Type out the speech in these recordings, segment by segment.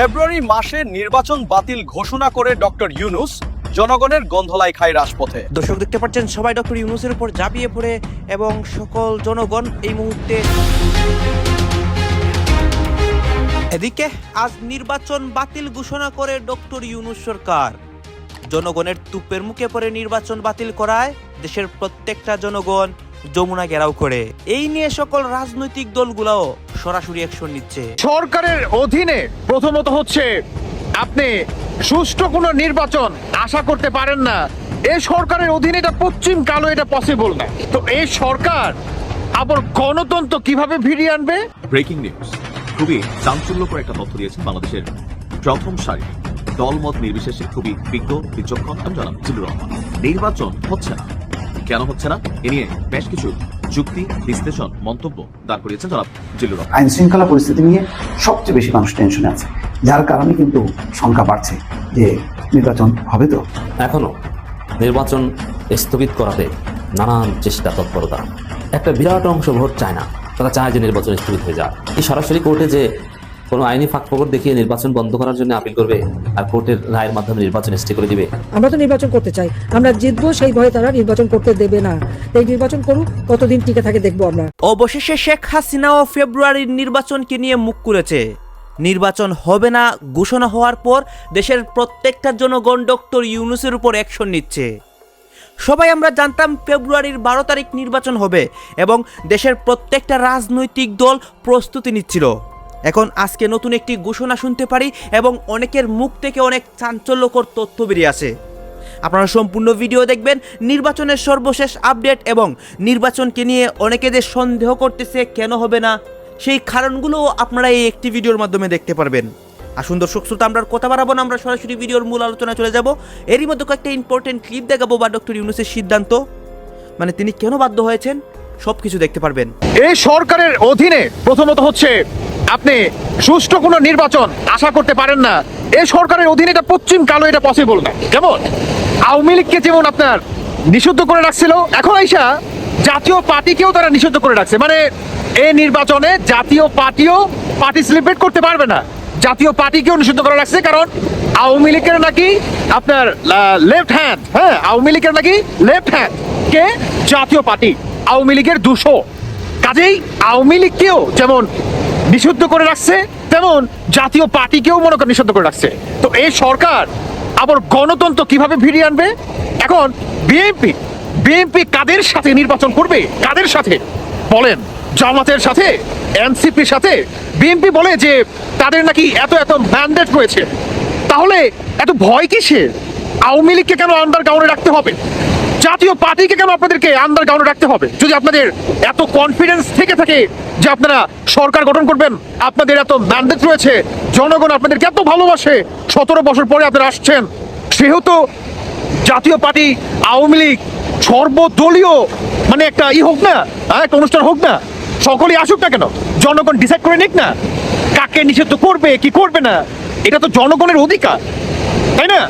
ফেব্রুয়ারি মাসে নির্বাচন বাতিল ঘোষণা করে ডক্টর ইউনুস জনগণের গন্ধলাই খায় রাজপথে। দর্শক দেখতে পাচ্ছেন, সবাই ডক্টর ইউনুসের উপর ঝাঁপিয়ে পড়ে এবং সকল জনগণ এই মুহূর্তে এদিকে আজ নির্বাচন বাতিল ঘোষণা করে ডক্টর ইউনুস সরকার। জনগণের তুপের মুখে পড়ে নির্বাচন বাতিল করায় দেশের প্রত্যেকটা জনগণ যমুনা ঘেরাও করে। এই নিয়ে সকল রাজনৈতিক দলগুলোও সরাসরি অ্যাকশন নিচ্ছে। সরকারের অধীনে প্রথমত হচ্ছে আপনি সুষ্ঠু কোনো নির্বাচন আশা করতে পারেন না। এই সরকারের অধীনে এটা পশ্চিম কালো এটা পসিবল না। তো এই সরকার আবার গণতন্ত্র কীভাবে ফিরিয়ে আনবে? ব্রেকিং নিউজ খুবই চাঞ্চল্যকর একটা তথ্য দিয়েছেন বাংলাদেশের প্রথম সারি দলমত নির্বিশেষে খুবই বিজ্ঞ বিচক্ষণ আমি জানাব। জিল্লুর রহমান নির্বাচন হচ্ছে না। কেন হচ্ছে না? এ নিয়ে বেশ কিছু যুক্তি বিশ্লেষণ মন্তব্য দাঁড় করিয়েছেন জনাব জিল্লুর আইন শৃঙ্খলা পরিস্থিতি নিয়ে সবচেয়ে বেশি মানুষ টেনশনে আছে। যার কারণে কিন্তু সংখ্যা বাড়ছে যে নির্বাচন হবে তো। এখনও নির্বাচন স্থগিত করাতে নানান চেষ্টা তৎপরতা। একটা বিরাট অংশ ভোট চায় না। তারা চায় যে নির্বাচন স্থগিত হয়ে যায় এই সরাসরি কোর্টে যে কোনো আইনি ফাঁকফোকর দেখিয়ে নির্বাচন বন্ধ করার জন্য আপিল করবে আর কোর্টের রায়ের মাধ্যমে নির্বাচন স্টে করে দিবে। আমরা তো নির্বাচন করতে চাই। আমরা জিতবো সেই ভয়ে তারা নির্বাচন করতে দেবে না। এই নির্বাচন করুক কতদিন টিকে থাকে দেখব আমরা। অবশেষে শেখ হাসিনাও ফেব্রুয়ারির নির্বাচনকে নিয়ে মুখ করেছে নির্বাচন হবে না ঘোষণা হওয়ার পর দেশের প্রত্যেকটা জনগণ ডক্টর ইউনুসের উপর অ্যাকশন নিচ্ছে। সবাই আমরা জানতাম ফেব্রুয়ারির বারো তারিখ নির্বাচন হবে এবং দেশের প্রত্যেকটা রাজনৈতিক দল প্রস্তুতি নিচ্ছিল। এখন আজকে নতুন একটি ঘোষণা শুনতে পারি এবং অনেকের মুখ থেকে অনেক চাঞ্চল্যকর তথ্য বেরিয়ে আসে। আপনারা সম্পূর্ণ ভিডিও দেখবেন, নির্বাচনের সর্বশেষ আপডেট এবং নির্বাচনকে নিয়ে অনেকে যে সন্দেহ করতেছে কেন হবে না, সেই কারণগুলোও আপনারা এই একটি ভিডিওর মাধ্যমে দেখতে পারবেন। আসুন দর্শক শ্রোতা, আমরা কথা বাড়াবো না, আমরা সরাসরি ভিডিওর মূল আলোচনা চলে যাব। এরই মধ্যে কয়েকটা ইম্পর্টেন্ট ক্লিপ দেখাবো বা ডক্টর ইউনুসের সিদ্ধান্ত। মানে তিনি কেন বাধ্য হয়েছেন সব কিছু দেখতে পারবেন। এই সরকারের অধীনে প্রথমত হচ্ছে আপনি সুষ্ঠু কোনো নির্বাচন আশা করতে পারেন না। এই সরকারের অধীনে এটা পশ্চিম কালো এটা পসিবল না। কেমন? আওয়ামী লীগকে যেমন আপনার নিষিদ্ধ করে রাখছিল, এখন আইসা জাতীয় পার্টিকেও তারা নিষিদ্ধ করে রাখছে। মানে এই নির্বাচনে জাতীয় পার্টিও পার্টিসিপেট করতে পারবে না। জাতীয় পার্টিকেও নিষিদ্ধ করে রাখছে কারণ আওয়ামী লীগের নাকি আপনার লেফট হ্যান্ড হ্যাঁ আওয়ামী লীগের নাকি লেফট হ্যান্ড কে জাতীয় পার্টি, আওয়ামী লীগের দুশো। কাজেই আওয়ামী লীগকেও যেমন নিষিদ্ধ করে রাখছে, তেমন জাতীয় পার্টিকেও মনে করেন নিষিদ্ধ করে রাখছে। তো এই সরকার আবার গণতন্ত্র কীভাবে ফিরিয়ে আনবে? এখন বিএনপি বিএনপি কাদের সাথে নির্বাচন করবে? কাদের সাথে? বলেন, জামাতের সাথে? এনসিপির সাথে? বিএনপি বলে যে তাদের নাকি এত এত ম্যান্ডেট রয়েছে। তাহলে এত ভয় কিসের? আওয়ামী লীগকে কেন আন্ডার গ্রাউন্ডে রাখতে হবে? জাতীয় পার্টিকে কেন আপনাদেরকে আন্ডার গ্রাউন্ডে রাখতে হবে? যদি আপনাদের এত কনফিডেন্স থেকে থাকে যে আপনারা সরকার গঠন করবেন আপনাদের এত ম্যান্ডেট রয়েছে জনগণ আপনাদেরকে এত ভালোবাসে সতেরো বছর পরে আপনারা আসছেন সেহেতু জাতীয় পার্টি আওয়ামী লীগ সর্বদলীয় মানে একটা ই হোক না হ্যাঁ, একটা অনুষ্ঠান হোক না সকলেই আসুক না কেন? জনগণ ডিসাইড করে নিক না। কাকে নিষিদ্ধ করবে কি করবে না এটা তো জনগণের অধিকার তাই না?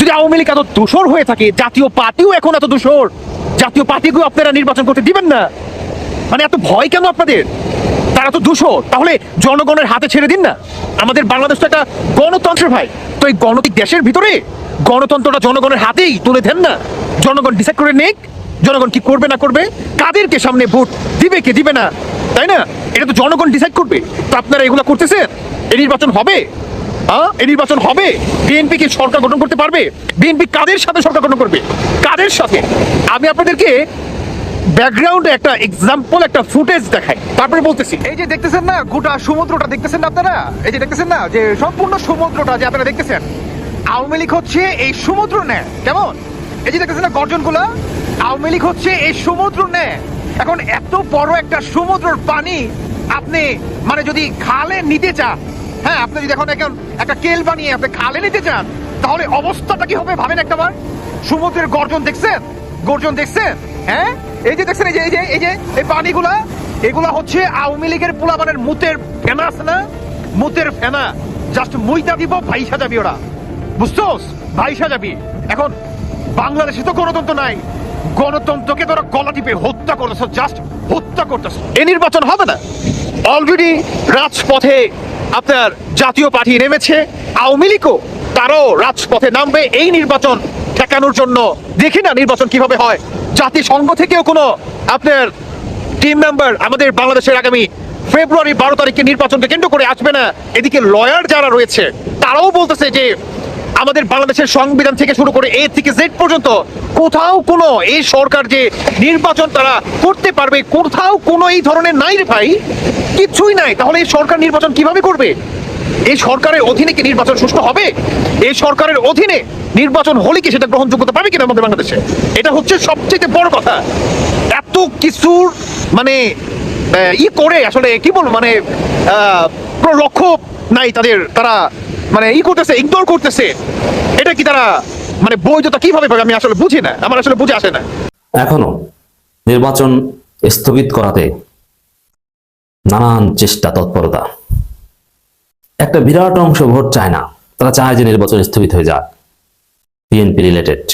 যদি আওয়ামী লীগ এত দূষর হয়ে থাকে, জাতীয় পার্টিও এখন এত দূষর। জাতীয় পার্টিকেও আপনারা নির্বাচন করতে দিবেন না। মানে এত ভয় কেন আপনাদের? তারা তো দুশো তাহলে জনগণের হাতে ছেড়ে দিন না। আমাদের বাংলাদেশ তো একটা গণতন্ত্রের ভাই। তো এই গণতিক দেশের ভিতরে গণতন্ত্রটা জনগণের হাতেই তুলে দেন না। জনগণ ডিসাইড করে নিক। জনগণ কি করবে না করবে, কাদেরকে সামনে ভোট দিবে কে দিবে না, তাই না? এটা তো জনগণ ডিসাইড করবে। তো আপনারা এগুলো করতেছেন? এই নির্বাচন হবে? হ্যাঁ এই নির্বাচন হবে? বিএনপি কি সরকার গঠন করতে পারবে? বিএনপি কাদের সাথে সরকার গঠন করবে? কাদের সাথে? আমি আপনাদেরকে ব্যাকগ্রাউন্ডে একটা এক্সাম্পল একটা ফুটেজ দেখাই। তারপরে বলতেছি। এই যে দেখতেছেন না, গোটা সমুদ্রটা দেখতেছেন না আপনারা? এই যে দেখতেছেন না, যে সম্পূর্ণ সমুদ্রটা যে আপনারা দেখতেছেন? আওয়ামী লীগ হচ্ছে এই সমুদ্র নেয় কেমন? এই যে দেখতেছেন না গর্জনগুলা? আওয়ামী লীগ হচ্ছে এই সমুদ্র নেয় এখন এত বড় একটা সমুদ্রের পানি আপনি মানে যদি খালে নিতে চান হ্যাঁ আপনি যদি এখন এখন একটা কেল বানিয়ে আপনি খালে নিতে চান, তাহলে অবস্থাটা কি হবে ভাবেন একটা বার? সমুদ্রের গর্জন দেখছেন? গর্জন দেখছেন? হ্যাঁ? এই যে দেখছেন, এই যে এই যে এই যে এই পানিগুলা, এগুলা হচ্ছে আওয়ামী লীগের পোলাবানের মুতের ফেনা আছে না? মুতের ফেনা। জাস্ট মুইটা দিব, ভাইসা যাবি ওরা। বুঝছোস? ভাইসা যাবি। এখন বাংলাদেশে তো গণতন্ত্র নাই। গণতন্ত্রকে তোরা গলা টিপে হত্যা করতেছ, জাস্ট হত্যা করতেছ। এই নির্বাচন হবে না। অলরেডি রাজপথে আপনার জাতীয় পার্টি নেমেছে, আওয়ামী লীগও তারাও রাজপথে নামবে। এই নির্বাচন ঠেকানোর জন্য দেখি না নির্বাচন কীভাবে হয়। জাতিসংঘ থেকেও কোনো আপনার টিম মেম্বার আমাদের বাংলাদেশের আগামী ফেব্রুয়ারি বারো তারিখে নির্বাচনকে কেন্দ্র করে আসবে না। এদিকে লয়ার যারা রয়েছে, তারাও বলতেছে যে আমাদের বাংলাদেশের সংবিধান থেকে শুরু করে এ থেকে জেড পর্যন্ত কোথাও কোনো এই সরকার যে নির্বাচন তারা করতে পারবে, কোথাও কোনো এই ধরনের নাই রে ভাই। কিছুই নাই। তাহলে এই সরকার নির্বাচন কীভাবে করবে? এই সরকারের অধীনে কি নির্বাচন সুষ্ঠু হবে? এই সরকারের অধীনে নির্বাচন হলে কি সেটা গ্রহণযোগ্যতা পাবে কিনা আমাদের বাংলাদেশে? এটা হচ্ছে সবচেয়ে বড় কথা। এত কিছুর মানে ই করে আসলে, কি বলব মানে লক্ষ্য নাই তাদের, তারা মানে ই করতেছে ইগনোর করতেছে। এটা কি তারা মানে বৈধতা কীভাবে পাবে? আমি আসলে বুঝি না। আমার আসলে বুঝে আসে না। এখনও নির্বাচন স্থগিত করাতে নানান চেষ্টা, তৎপরতা। একটা বিরাট অংশ ভোট চায় না। তারা চায় যে নির্বাচন স্থগিত হয়ে যাক। বিএনপি রিলেটেড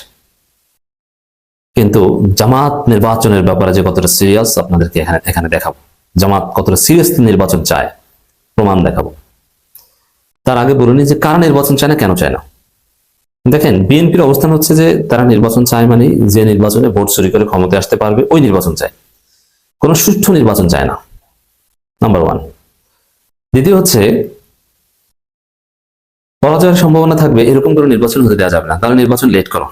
কিন্তু জামাত নির্বাচনের ব্যাপারে যে কতটা সিরিয়াস আপনাদেরকে এখানে এখানে দেখাবো। জামাত কতটা সিরিয়াসলি নির্বাচন চায়, প্রমাণ দেখাবো। তার আগে বলুন যে কারা নির্বাচন চায় না, কেন চায় না? দেখেন, বিএনপির অবস্থান হচ্ছে যে তারা নির্বাচন চায় মানে যে নির্বাচনে ভোট চুরি করে ক্ষমতায় আসতে পারবে, ওই নির্বাচন চায়। কোনো সুষ্ঠু নির্বাচন চায় না। নাম্বার ওয়ান দ্বিতীয় হচ্ছে, পরাজয়ের সম্ভাবনা থাকবে, এরকম কোনো নির্বাচন হতে দেওয়া যাবে না। তাহলে নির্বাচন লেট করো।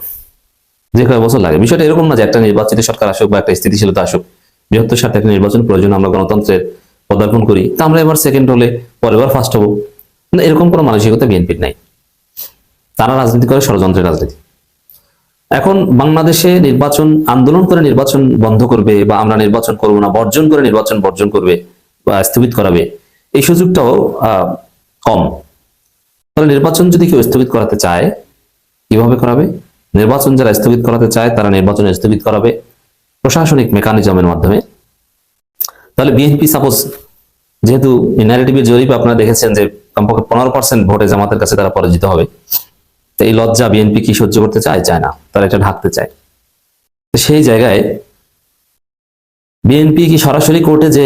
যে কয়েক বছর লাগে। বিষয়টা এরকম না যে একটা নির্বাচিত সরকার আসুক বা একটা স্থিতিশীলতা আসুক। বৃহত্তর স্বার্থে একটা নির্বাচন প্রয়োজন, আমরা গণতন্ত্রের পদার্পণ করি। তা আমরা এবার সেকেন্ড হলে পরের ফার্স্ট হব। এরকম কোনো মানসিকতা বিএনপির নাই। তারা রাজনীতি করে ষড়যন্ত্রের রাজনীতি। এখন বাংলাদেশে নির্বাচন, আন্দোলন করে নির্বাচন বন্ধ করবে বা আমরা নির্বাচন করব না, বর্জন করে নির্বাচন বর্জন করবে বা স্থগিত করাবে, এই সুযোগটাও কম। তাহলে নির্বাচন যদি কেউ স্থগিত করাতে চায়, কীভাবে করাবে? নির্বাচন যারা স্থগিত করাতে চায়, তারা নির্বাচন স্থগিত করাবে প্রশাসনিক মেকানিজমের মাধ্যমে। তাহলে বিএনপি সাপোজ যেহেতু ন্যারেটিভের জরিপ আপনারা দেখেছেন যে কমপক্ষে পনেরো পার্সেন্ট ভোটে জামাতের কাছে তারা পরাজিত হবে। তো এই লজ্জা বিএনপি কি সহ্য করতে চায়? চায় না। তারা এটা ঢাকতে চায়। সেই জায়গায় বিএনপি কি সরাসরি কোর্টে যে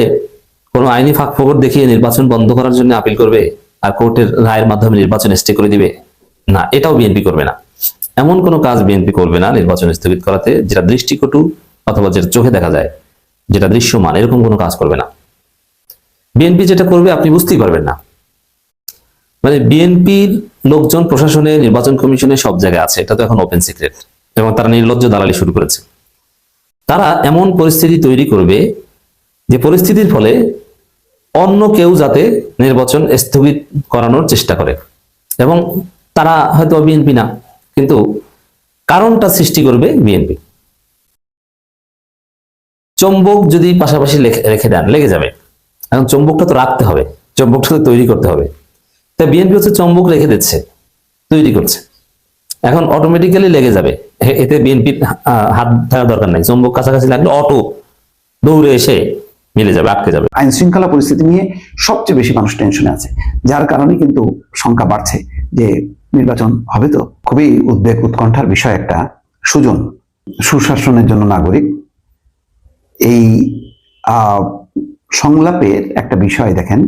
কোনো আইনি ফাঁক ফোকর দেখিয়ে নির্বাচন বন্ধ করার জন্য আপিল করবে আর কোর্টের রায়ের মাধ্যমে নির্বাচন স্টে করে দিবে? না, এটাও বিএনপি করবে না। এমন কোনো কাজ বিএনপি করবে না নির্বাচন স্থগিত করাতে, যেটা দৃষ্টিকটু অথবা যেটা চোখে দেখা যায়, যেটা দৃশ্যমান, এরকম কোনো কাজ করবে না। বিএনপি যেটা করবে আপনি বুঝতেই পারবেন না। মানে বিএনপির লোকজন প্রশাসনে নির্বাচন কমিশনে সব জায়গায় আছে, এটা তো এখন ওপেন সিক্রেট এবং তারা নির্লজ্জ দালালি শুরু করেছে। তারা এমন পরিস্থিতি তৈরি করবে যে পরিস্থিতির ফলে অন্য কেউ যাতে নির্বাচন স্থগিত করানোর চেষ্টা করে। এবং তারা হয়তো বিএনপি না, কিন্তু কারণটা সৃষ্টি করবে বিএনপি। চম্বক যদি পাশাপাশি রেখে দেন, লেগে যাবে। এখন চম্বকটা তো রাখতে হবে চম্বকটা তৈরি করতে হবে। তাই বিএনপি হচ্ছে চম্বক রেখে দিচ্ছে, তৈরি করছে। এখন অটোমেটিক্যালি লেগে যাবে। এতে বিএনপির হাত ধরার দরকার নাই। চম্বক কাছাকাছি লাগলে অটো দৌড়ে এসে মিলে যাবে, আটকে যাবে। আইন শৃঙ্খলা পরিস্থিতি নিয়ে সবচেয়ে বেশি মানুষ টেনশনে আছে। যার কারণে কিন্তু সংখ্যা বাড়ছে যে নির্বাচন হবে তো। খুবই উদ্বেগ, উৎকণ্ঠার বিষয় একটা সুজন, সুশাসনের জন্য নাগরিক। এই সংলাপের একটা বিষয় দেখেন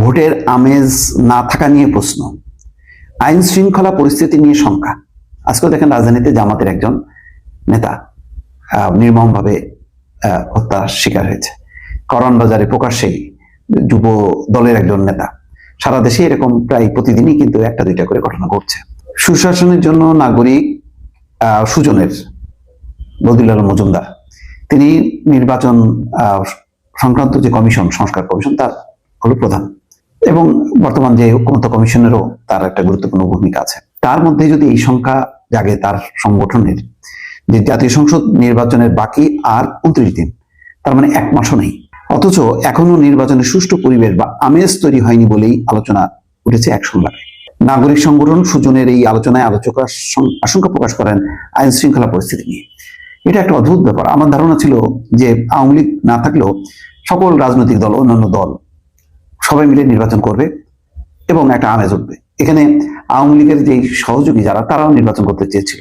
ভোটের আমেজ না থাকা নিয়ে প্রশ্ন। আইন শৃঙ্খলা পরিস্থিতি নিয়ে শঙ্কা। আজকেও দেখেন রাজধানীতে জামাতের একজন নেতা নির্মমভাবে হত্যার শিকার হয়েছে। করণ বাজারে প্রকাশ্যেই যুব দলের একজন নেতা। সারা দেশে এরকম প্রায় প্রতিদিনই কিন্তু একটা, দুইটা করে ঘটনা ঘটছে। সুশাসনের জন্য নাগরিক সুজনের বদিলাল মজুমদার, তিনি নির্বাচন সংক্রান্ত যে কমিশন, সংস্কার কমিশন, তার হলো প্রধান। এবং বর্তমান যে ঐক্যমত্য কমিশনেরও তার একটা গুরুত্বপূর্ণ ভূমিকা আছে। তার মধ্যে যদি এই সংখ্যা জাগে তার সংগঠনের, যে জাতীয় সংসদ নির্বাচনের বাকি আর উনত্রিশ দিন, তার মানে এক মাসও নেই। অথচ এখনও নির্বাচনের সুষ্ঠু পরিবেশ বা আমেজ তৈরি হয়নি বলেই আলোচনা উঠেছে এক সংলাপে নাগরিক সংগঠন সুজনের এই আলোচনায় আলোচকরা আশঙ্কা প্রকাশ করেন আইন শৃঙ্খলা পরিস্থিতি নিয়ে। এটা একটা অদ্ভুত ব্যাপার। আমার ধারণা ছিল যে আওয়ামী লীগ না থাকলেও সকল রাজনৈতিক দল, অন্যান্য দল সবাই মিলে নির্বাচন করবে এবং একটা আমেজ উঠবে। এখানে আওয়ামী লীগের যে সহযোগী যারা, তারাও নির্বাচন করতে চেয়েছিল।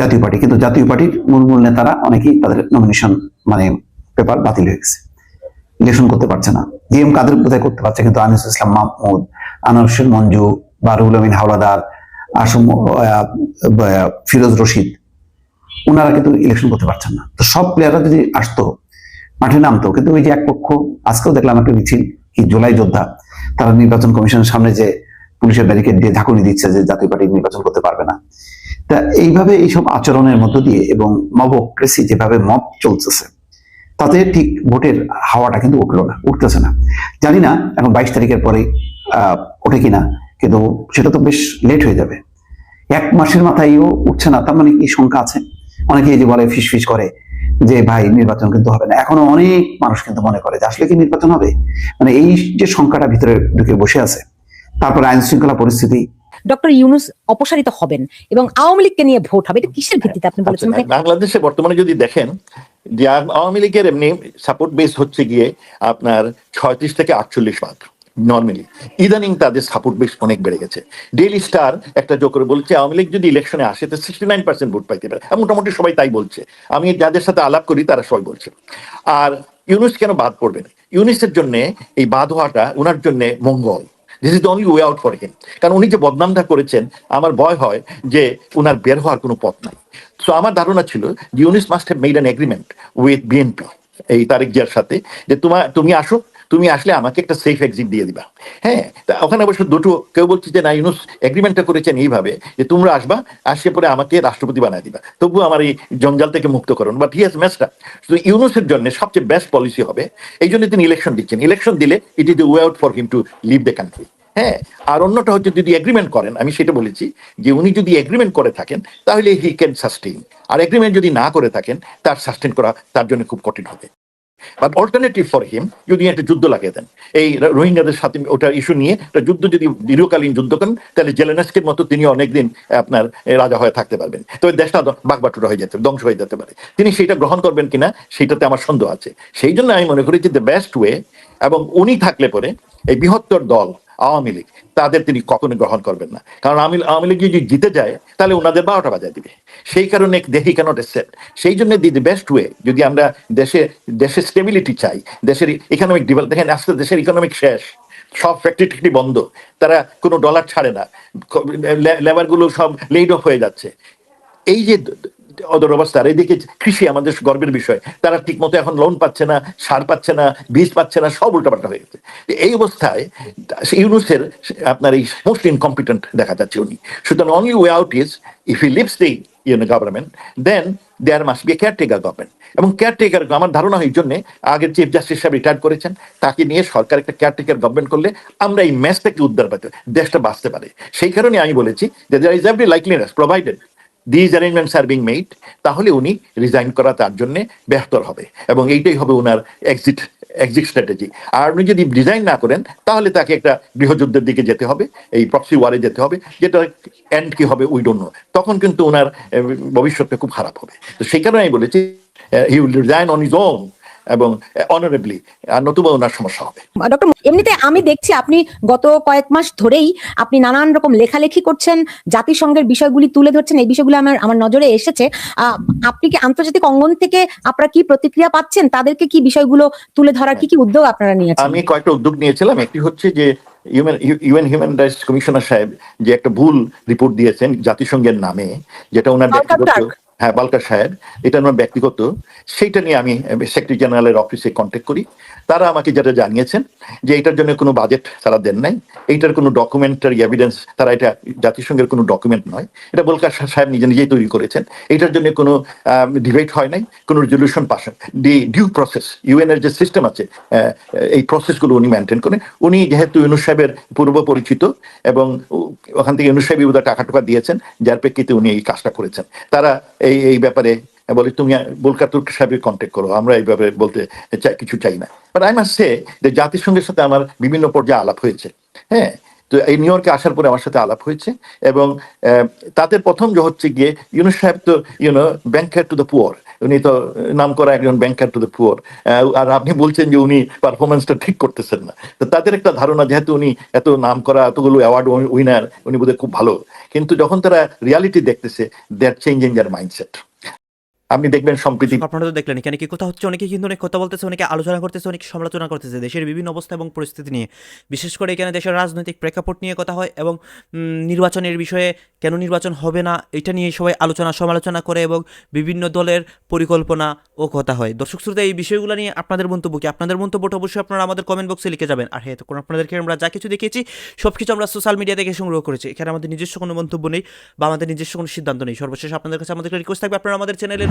জাতীয় পার্টি। কিন্তু জাতীয় পার্টির মূল মূল নেতারা অনেকেই তাদের নমিনেশন মানে পেপার বাতিল হয়ে গেছে। ইলেকশন করতে পারছে না। জি এম কাদের বোধহয় করতে পারছে, কিন্তু আনিসুল ইসলাম মাহমুদ আনারসুল মঞ্জু বারুল আমিন হাওলাদার আসম ফিরোজ রশিদ ওনারা কিন্তু ইলেকশন করতে পারছেন না। তো সব প্লেয়াররা যদি আসতো, মাঠে নামতো, কিন্তু ওই যে এক পক্ষ, আজকেও দেখলাম একটা মিছিল কি জুলাই যোদ্ধা, তারা নির্বাচন কমিশনের সামনে যে পুলিশের ব্যারিকেড দিয়ে ঝাঁকুনি দিচ্ছে যে জাতীয় পার্টি নির্বাচন করতে পারবে না। তা এইভাবে এইসব আচরণের মধ্য দিয়ে এবং মবক্রেসি যেভাবে মব চলতেছে, তাতে ঠিক ভোটের হাওয়াটা কিন্তু উঠল না, উঠতেছে না। জানি না এখন বাইশ তারিখের পরে ওঠে কিনা, কিন্তু সেটা তো বেশ লেট হয়ে যাবে। এক মাসের মাথায়ও উঠছে না, তার মানে কি সংখ্যা আছে? অনেকে এই যে বলে ফিস ফিস করে যে ভাই নির্বাচন কিন্তু হবে না। এখনও অনেক মানুষ কিন্তু মনে করে যে আসলে কি নির্বাচন হবে? মানে এই যে সংখ্যাটা ভিতরে ঢুকে বসে আছে তারপরে আইন শৃঙ্খলা পরিস্থিতি। ডক্টর ইউনুস অপসারিত হবেন এবং আওয়ামী লীগকে নিয়ে ভোট হবে এটা কিসের ভিত্তিতে আপনি বলেছেন? আচ্ছা, মানে বাংলাদেশে বর্তমানে যদি দেখেন যে আওয়ামী লীগের এমনি সাপোর্ট বেস হচ্ছে গিয়ে আপনার ছয়ত্রিশ থেকে আটচল্লিশ ভাগ নর্মালি ইদানিং তাদের সাপোর্ট বেস অনেক বেড়ে গেছে। ডেইলি স্টার একটা যোগ করে বলছে, আওয়ামী লীগ যদি ইলেকশনে আসে, তো সিক্সটি নাইন পার্সেন্ট ভোট পাইতে পারে। মোটামুটি সবাই তাই বলছে। আমি যাদের সাথে আলাপ করি, তারা সবাই বলছে। আর ইউনুস কেন বাদ পড়বে না? ইউনুসের জন্য এই বাদ হওয়াটা ওনার জন্য মঙ্গল। This is only way out for him কারণ উনি যে বদনামটা করেছেন, আমার ভয় হয় যে উনার বের হওয়ার কোনো পথ নাই। সো আমার ধারণা ছিল যে Yunus must have made an agreement with BNP এই তারেক জিয়ার সাথে, যে তোমার তুমি আসো তুমি আসলে আমাকে একটা সেফ এক্সিট দিয়ে দিবা। হ্যাঁ তা ওখানে অবশ্য দুটো, কেউ বলছে যে না, ইউনুস এগ্রিমেন্টটা করেছেন এইভাবে, যে তোমরা আসবা আসে পরে আমাকে রাষ্ট্রপতি বানায় দিবা। তবু আমার এই জঞ্জাল থেকে মুক্ত করুন। বাট হিয়াস মেসটা শুধু ইউনুসের জন্য সবচেয়ে বেস্ট পলিসি হবে, এই জন্য তিনি ইলেকশন দিচ্ছেন। ইলেকশন দিলে it is the way out for him to leave the country হ্যাঁ আর অন্যটা হচ্ছে যদি এগ্রিমেন্ট করেন, আমি সেটা বলেছি, যে উনি যদি এগ্রিমেন্ট করে থাকেন, তাহলে হি ক্যান সাস্টেইন আর এগ্রিমেন্ট যদি না করে থাকেন, তার সাস্টেন করা তার জন্য খুব কঠিন হবে। বাট অল্টারনেটিভ ফর হিম যদি একটা যুদ্ধ লাগিয়ে দেন। এই রোহিঙ্গাদের সাথে ওটা ইস্যু নিয়ে একটা যুদ্ধ যদি দীর্ঘকালীন যুদ্ধ করেন, তাহলে জেলেনাস্কের মতো তিনি অনেকদিন আপনার রাজা হয়ে থাকতে পারবেন। তবে দেশটা বাগবাটুরা হয়ে যেতে, ধ্বংস হয়ে যেতে পারে। তিনি সেটা গ্রহণ করবেন কিনা, সেটাতে আমার সন্দেহ আছে। সেই জন্য আমি মনে করি যে দ্য বেস্ট ওয়ে এবং উনি থাকলে পরে এই বৃহত্তর দল আওয়ামী লীগ, তাদের তিনি কখনো গ্রহণ করবেন না। কারণ আওয়ামী আওয়ামী লীগ যদি জিতে যায়, তাহলে ওনাদের বারোটা বাজায় দিবে। সেই কারণে দেহি ক্যানট সেট সেই জন্য দি বেস্ট ওয়ে যদি আমরা দেশে দেশের স্টেবিলিটি চাই, দেশের ইকোনমিক ডেভেলপ দেখেন আজকে দেশের ইকোনমিক শেষ। সব ফ্যাক্টরি ট্যাক্টরি বন্ধ। তারা কোনো ডলার ছাড়ে না। লেবারগুলো সব লেড অফ হয়ে যাচ্ছে। এই যে অদর অবস্থা। আর এদিকে কৃষি আমাদের গর্বের বিষয়। তারা ঠিক মতো এখন লোন পাচ্ছে না, সার পাচ্ছে না, বীজ পাচ্ছে না, সব উল্টাপাল্টা হয়ে গেছে। এই অবস্থায় ইউনুসের আপনার এই মোস্ট ইনকম্পিটেন্ট দেখা যাচ্ছে উনি। সুতরাং only way out is if he leaves the you know government then there must be caretaker government এবং কেয়ারটেকার আমার ধারণা হয় জন্যে আগের চিফ জাস্টিস সাহেব রিটায়ার করেছেন। তাকে নিয়ে সরকার একটা কেয়ারটেকার গভর্নমেন্ট করলে আমরা এই ম্যাচ থেকে উদ্ধার পাতে দেশটা বাঁচতে পারে। সেই কারণে আমি বলেছি যে there is every likeliness provided these arrangements are being made তাহলে উনি রিজাইন করা তার জন্য বেহতর হবে। এবং এইটাই হবে ওনার এক্সিট এক্সিট স্ট্র্যাটেজি আর উনি যদি ডিজাইন না করেন, তাহলে তাকে একটা গৃহযুদ্ধের দিকে যেতে হবে, এই প্রক্সি ওয়ারে যেতে হবে, যেটা এন্ড কি হবে উই ডোন্ট নো তখন কিন্তু ওনার ভবিষ্যৎটা খুব খারাপ হবে। তো সেই কারণে আমি বলেছি he will resign on his own এবং অনারেবলি আর নতুবা ওনার সমস্যা হবে। ডক্টর এমনিতে আমি দেখছি আপনি গত কয়েক মাস ধরেই আপনি নানান রকম লেখালেখি করছেন জাতিসংঘের বিষয়গুলি তুলে ধরছেন এই বিষয়গুলো আমার আমার নজরে এসেছে। আপনি কি আন্তর্জাতিক অঙ্গন থেকে আপনারা কি প্রতিক্রিয়া পাচ্ছেন? তাদেরকে কি বিষয়গুলো তুলে ধরার কি কি উদ্যোগ আপনারা নিয়েছেন? আমি কয়েকটা উদ্যোগ নিয়েছিলাম। একটি হচ্ছে যে UN UN human rights commissioner সাহেব যে একটা ভুল রিপোর্ট দিয়েছেন জাতিসংঘের নামে যেটা ওনার। হ্যাঁ বালকার সাহেব, এটা আমার ব্যক্তিগত। সেইটা নিয়ে আমি সেক্রেটারি জেনারেলের অফিসে কন্ট্যাক্ট করি। তারা আমাকে যেটা জানিয়েছেন, যে এটার জন্য কোনো বাজেট তারা দেন নাই। এইটার কোনো ডকুমেন্টারি এভিডেন্স তারা এটা জাতিসংঘের কোনো ডকুমেন্ট নয়। এটা বলকার সাহেব নিজে নিজেই তৈরি করেছেন। এটার জন্য কোনো ডিবেট হয় নাই, কোনো রেজলিউশন পাস ডি ডিউ প্রসেস ইউএন এর যে সিস্টেম আছে এই প্রসেসগুলো উনি মেনটেন করেন। উনি যেহেতু ইউনুস সাহেবের পূর্ব পরিচিত এবং ওখান থেকে ইউনুস সাহেব টাকা টাকা দিয়েছেন, যার প্রেক্ষিতে উনি এই কাজটা করেছেন। তারা এই এই ব্যাপারে বলে তুমি বোলকা তুর্ক সাহেবের কন্ট্যাক্ট করো, আমরা এই ব্যাপারে বলতে কিছু চাই না। বাট আই মাস্ট সে যে জাতিসংঘের সাথে আমার বিভিন্ন পর্যায়ে আলাপ হয়েছে। হ্যাঁ তো এই নিউ ইয়র্কে আসার পরে আমার সাথে আলাপ হয়েছে এবং তাদের প্রথম যে হচ্ছে গিয়ে ইউনুস সাহেব তো you know banker to the poor উনি তো নাম করা একজন ব্যাংকার টু দ্য পুয়ার আর আপনি বলছেন যে উনি পারফরমেন্সটা ঠিক করতেছেন না। তো তাদের একটা ধারণা, যেহেতু উনি এত নাম করা এতগুলো অ্যাওয়ার্ড উইনার উনি বোধহয় খুব ভালো। কিন্তু যখন তারা রিয়ালিটি দেখতেছে দে আর চেঞ্জিং দেয়ার মাইন্ডসেট আপনি দেখবেন সম্প্রীতি আপনারা তো দেখলেন, এখানে কি কথা হচ্ছে? অনেকে কিন্তু অনেক কথা বলতেছে, অনেকে আলোচনা করতেছে, অনেকে সমালোচনা করতেছে। দেশের বিভিন্ন অবস্থা এবং পরিস্থিতি নিয়ে। বিশেষ করে এখানে দেশের রাজনৈতিক প্রেক্ষাপট নিয়ে কথা হয় এবং নির্বাচনের বিষয়ে কেন নির্বাচন হবে না, এটা নিয়ে সবাই আলোচনা, সমালোচনা করে এবং বিভিন্ন দলের পরিকল্পনা ও কথা হয়। দর্শক শ্রোতা, এই বিষয়গুলো নিয়ে আপনাদের মন্তব্য কি? আপনাদের মন্তব্যটা অবশ্যই আপনারা আমাদের কমেন্ট বক্সে লিখে যাবেন। আর হ্যাঁ তখন আপনাদেরকে আমরা যা কিছু দেখিয়েছি সব কিছু আমরা সোশ্যাল মিডিয়া থেকে সংগ্রহ করেছি। এখানে আমাদের নিজস্ব কোনো মন্তব্য নেই বা আমাদের নিজস্ব কোনো সিদ্ধান্ত নেই। সর্বশেষ আপনাদের কাছে আমাদের রিকোয়েস্ট থাকবে। আপনারা আমাদের চ্যানেলের